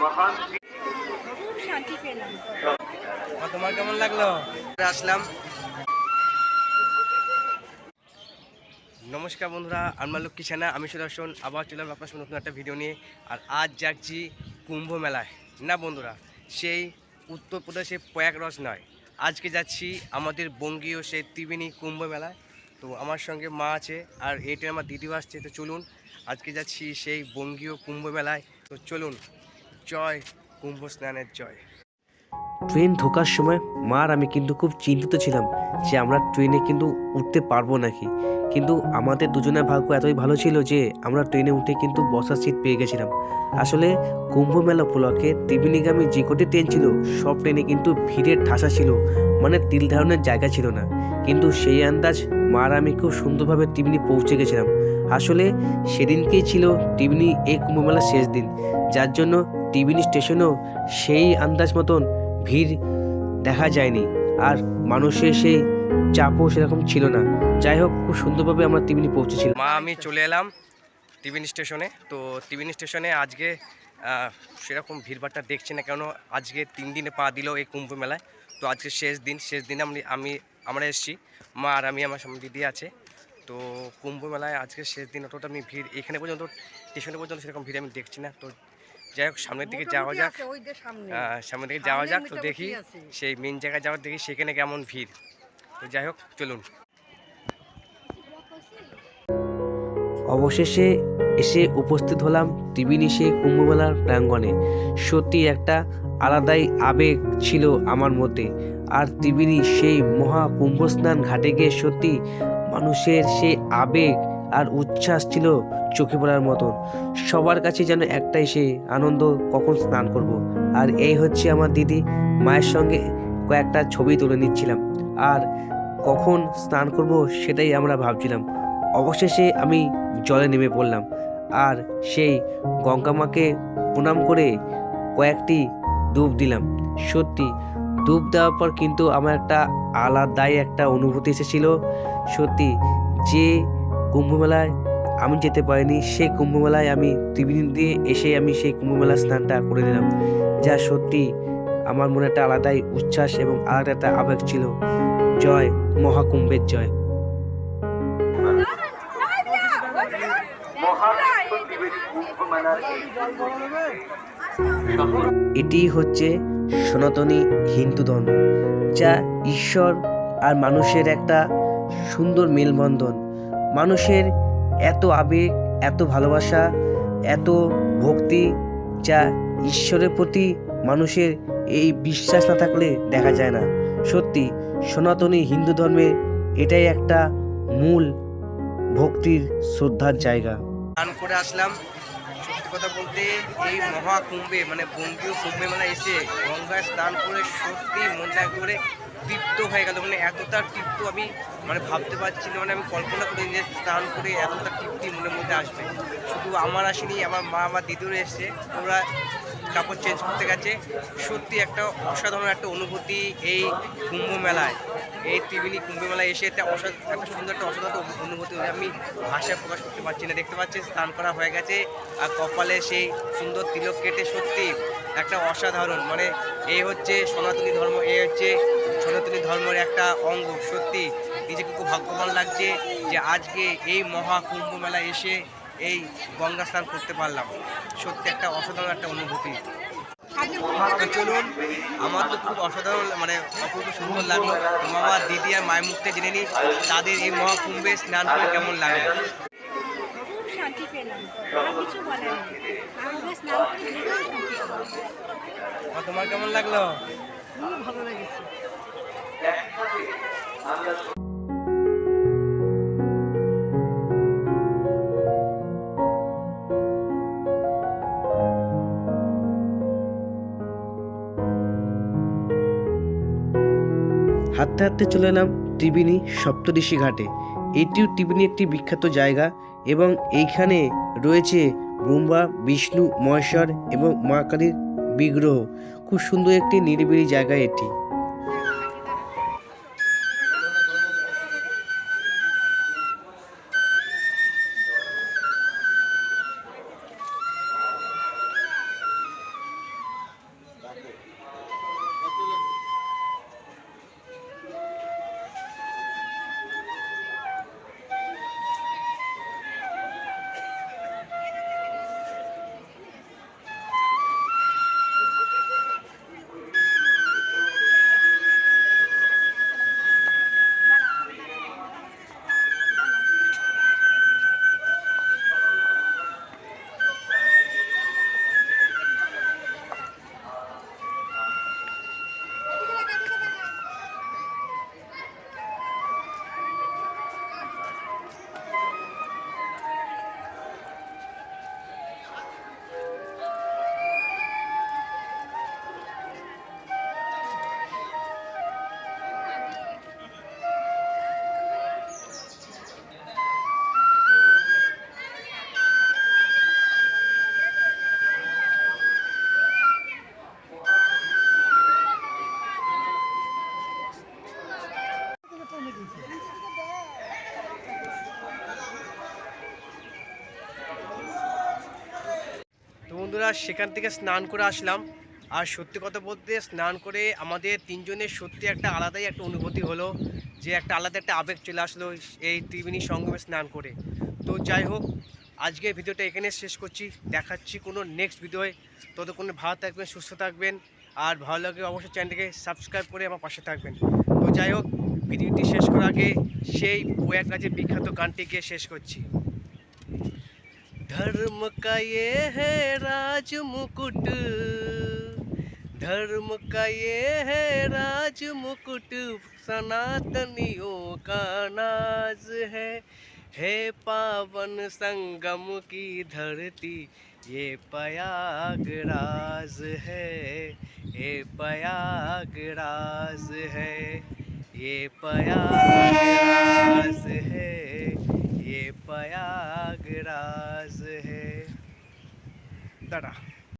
খুব শান্তি পেলাম। তোমার কেমন লাগল? আসলাম। নমস্কার বন্ধুরা আনমালুক কিষানা আমি সুদর্শন। আবার চলে আপনার সামনে নতুন একটা ভিডিও নিয়ে। আর আজ যাচ্ছি কুম্ভ মেলায়। না বন্ধুরা সেই উত্তরপ্রদেশে প্রয়াগরাজ নয়। আজকে যাচ্ছি আমাদের বঙ্গীয় সেই ত্রিবেণী কুম্ভ মেলায়। তো আমার সঙ্গে মা আছে আর এটা আমার দিদিও আসছে। তো চলুন আজকে যাচ্ছি সেই বঙ্গীয় কুম্ভ মেলায়। তো চলুন জয় কুম্ভ স্নানের জয়। ট্রেন ঢোকার সময় মার আমি কিন্তু খুব চিন্তিত ছিলাম যে আমরা ট্রেনে কিন্তু উঠতে পারব নাকি। কিন্তু আমাদের দুজনের ভাগ্য এতই ভালো ছিল যে আমরা ট্রেনে উঠে কিন্তু বসার সিট পেয়ে গেছিলাম। আসলে কুম্ভ মেলা উপলক্ষে ত্রিবেণীগামী যে কটি ট্রেন ছিল, সব ট্রেনে কিন্তু ভিড়ের ঠাসা ছিল মানে তিল ধারণের জায়গা ছিল না। কিন্তু সেই আন্দাজ মার আমি খুব সুন্দরভাবে ত্রিবেণী পৌঁছে গেছিলাম। আসলে সেদিনকেই ছিল ত্রিবেণী এই কুম্ভ মেলার শেষ দিন, যার জন্য ত্রিবেণী স্টেশনেও সেই আন্দাজ মতন ভিড় দেখা যায়নি। আর মানুষের সেই চাপও সেরকম ছিল না। যাই হোক, খুব সুন্দরভাবে আমরা ত্রিবেণী পৌঁছেছিলাম। মা, আমি চলে এলাম ত্রিবেণী স্টেশনে তো ত্রিবেণী স্টেশনে আজকে সেরকম ভিড়ভাড়টা দেখছি না। কেন আজকে তিন দিনে পা দিল এই কুম্ভ মেলায়। তো আজকে শেষ দিন, শেষ দিনে আমি আমি, আমরা এসেছি। মা আর আমি, আমার সামনে দিদি আছে। তো কুম্ভ মেলায় আজকে শেষ দিন অতটা আমি ভিড় এখানে পর্যন্ত স্টেশনে পর্যন্ত সেরকম ভিড় আমি দেখছি না। তো যাই হোক সামনের দিকে যাওয়া যাক। সামনের দিকে যাওয়া যাক তো দেখি সেই মেন জায়গায় যাওয়ার দেখি সেখানে কেমন ভিড়। তো যাই হোক চলুন। অবশেষে এসে উপস্থিত হলাম ত্রিবেণী সেই কুম্ভমেলার প্রাঙ্গণে। সত্যি একটা আলাদাই আবেগ ছিল আমার মধ্যে। আর ত্রিবেণী সেই মহা কুম্ভ কুম্ভস্নান ঘাটে গিয়ে সত্যি মানুষের সেই আবেগ আর উচ্ছ্বাস ছিল চোখে পড়ার মতন। সবার কাছে যেন একটাই সে আনন্দ, কখন স্নান করব। আর এই হচ্ছে আমার দিদি। মায়ের সঙ্গে কয়েকটা ছবি তুলে নিচ্ছিলাম। আর কখন স্নান করব সেটাই আমরা ভাবছিলাম। অবশেষে আমি জলে নেমে পড়লাম। আর সেই গঙ্গা মাকে প্রণাম করে কয়েকটি ডুব দিলাম। সত্যি ডুব দেওয়ার পর কিন্তু আমার একটা আলাদাই একটা অনুভূতি এসেছিল। সত্যি, যে কুম্ভমেলায় আমি যেতে পারিনি, সেই কুম্ভমেলায় আমি ত্রিবেণী দিয়ে এসে আমি সেই কুম্ভমেলার স্নানটা করে নিলাম। যা সত্যি আমার মনে একটা আলাদাই উচ্ছ্বাস এবং আলাদা একটা আবেগ ছিল। জয়, মহাকুম্ভের জয়। এটি হচ্ছে সনাতনী হিন্দু ধর্ম, যা ঈশ্বর আর মানুষের একটা সুন্দর মেলবন্ধন। মানুষের এত আবেগ, এত ভালোবাসা, এত ভক্তি যা ঈশ্বরের প্রতি মানুষের এই বিশ্বাস না থাকলে দেখা যায় না। সত্যি, সনাতনী হিন্দু ধর্মে এটাই একটা মূল ভক্তির শ্রদ্ধার জায়গা। স্নান করে আসলাম। সত্যি কথা বলতে এই মহাকুম্ভে মানে বঙ্গীয় কুম্ভে মানে এসে গঙ্গায় স্নান করে সত্যি মনটা একেবারে তৃপ্ত হয়ে গেল মানে এতটা তৃপ্ত আমি মানে ভাবতে পারছি না মানে আমি কল্পনা করি যে স্নান করে এতটা তৃপ্তি মনের মধ্যে আসবে। শুধু আমার আসেনি, আমার মা, আমার দিদিরও এসছে, ওরা কাপড় চেঞ্জ করতে গেছে। সত্যি একটা অসাধারণ একটা অনুভূতি এই কুম্ভ মেলায় এই ত্রিবেণী কুম্ভ মেলায় এসে একটা অসা একটা সুন্দর একটা অসাধারণ অনুভূতি আমি ভাষায় প্রকাশ করতে পারছি না, দেখতে পাচ্ছি স্নান করা হয়ে গেছে, আর কপালে সেই সুন্দর তিলক কেটে সত্যি একটা অসাধারণ মানে এই হচ্ছে সনাতনী ধর্ম এই হচ্ছে সনাতনী ধর্মের একটা অঙ্গ। সত্যি, নিজেকে খুব ভাগ্যবান লাগছে যে আজকে এই মহা কুম্ভ মেলায় এসে এই গঙ্গা স্নান করতে পারলাম। সত্যি একটা অসাধারণ একটা অনুভূতি। চলুন, আমার তো খুব অসাধারণ মানে অপূর্ব সুন্দর লাগল। মামা, দিদি আর মায়ের মুখতে জেনে নিই, তাদের এই মহাকুম্ভে স্নান করে কেমন লাগে? শান্তি পেলাম। কিছু বলার নেই। স্নান করে তোমার কেমন লাগল? ভালো লেগেছে। হাঁটতে হাঁটতে চলে এলাম ত্রিবেণী সপ্তঋষি ঘাটে। এটিও ত্রিবেণী একটি বিখ্যাত জায়গা এবং এইখানে রয়েছে ব্রহ্মা বিষ্ণু মহেশ্বর এবং মা কালীর বিগ্রহ। খুব সুন্দর একটি নিরিবিলি জায়গা এটি। বন্ধুরা, সেখান থেকে স্নান করে আসলাম। আর সত্যি কথা বলতে স্নান করে আমাদের তিনজনের সত্যি একটা আলাদাই একটা অনুভূতি হলো, যে একটা আলাদা একটা আবেগ চলে আসলো এই ত্রিবেণী সঙ্গমে স্নান করে। তো যাই হোক, আজকের ভিডিওটা এখানে শেষ করছি। দেখাচ্ছি কোনো নেক্সট ভিডিওয় ততক্ষণ ভালো থাকবেন, সুস্থ থাকবেন। আর ভালো লাগলে অবশ্যই চ্যানেলটিকে সাবস্ক্রাইব করে আমার পাশে থাকবেন। তো যাই হোক, ভিডিওটি শেষ করার আগে সেই প্রয়াগরাজের বিখ্যাত গানটিকে শেষ করছি। धर्म का ये है राज मुकुट। धर्म का ये है राज मुकुट, सनातनियों का नाज है। है पावन संगम की धरती, ये प्रयागराज है। ये प्रयागराज है, ये प्रयागराज है। ये प्रयागराज है। दादा।